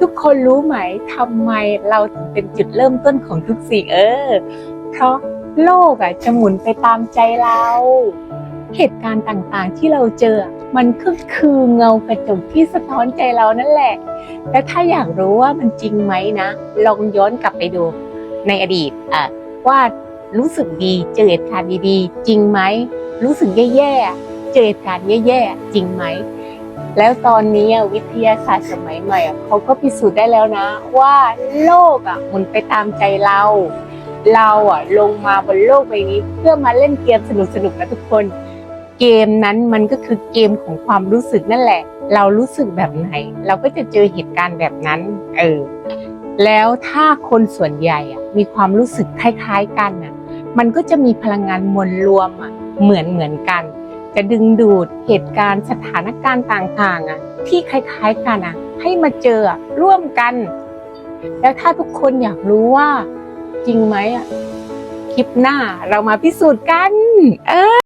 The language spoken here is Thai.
ทุกคนรู้ไหมทำไมเราถึงเป็นจุดเริ่มต้นของทุกสิ่งเออ เพราะโลกอะจะหมุนไปตามใจเรา เหตุการณ์ต่างๆที่เราเจอ มันก็คือเงากระจกที่สะท้อนใจเรานั่นแหละและถ้าอยากรู้ว่ามันจริงไหมนะ ลองย้อนกลับไปดูในอดีตอะว่ารู้สึกดีเจอเหตุการณ์ดีๆ จริงไหม รู้สึกแย่ๆ เจอเหตุการณ์แย่ๆ จริงไหม แล้วตอนนี้วิทยาศาสตร์สมัยใหม่เขาก็พิสูจน์ได้แล้วนะ ว่าโลกอะหมุนไปตามใจเรา เราอะลงมาบนโลกใบนี้ เพื่อมาเล่นเกมสนุกๆนะทุกคน เกมนั้นมันก็คือเกมของความรู้สึกนั่นแหละ เรารู้สึกแบบไหน เราก็จะเจอเหตุการณ์แบบนั้น เออแล้วถ้าคนส่วนใหญ่อะมีความรู้สึกคล้ายๆกันอะ มันก็จะมีพลังงานมวลรวมอะเหมือนเหมือนกัน จะดึงดูดเหตุการณ์สถานการณ์ต่างๆอะที่คล้ายๆกันอะให้มาเจอร่วมกัน แล้วถ้าทุกคนอยากรู้ว่าจริงไหมอะคลิปหน้าเรามาพิสูจน์กัน เออ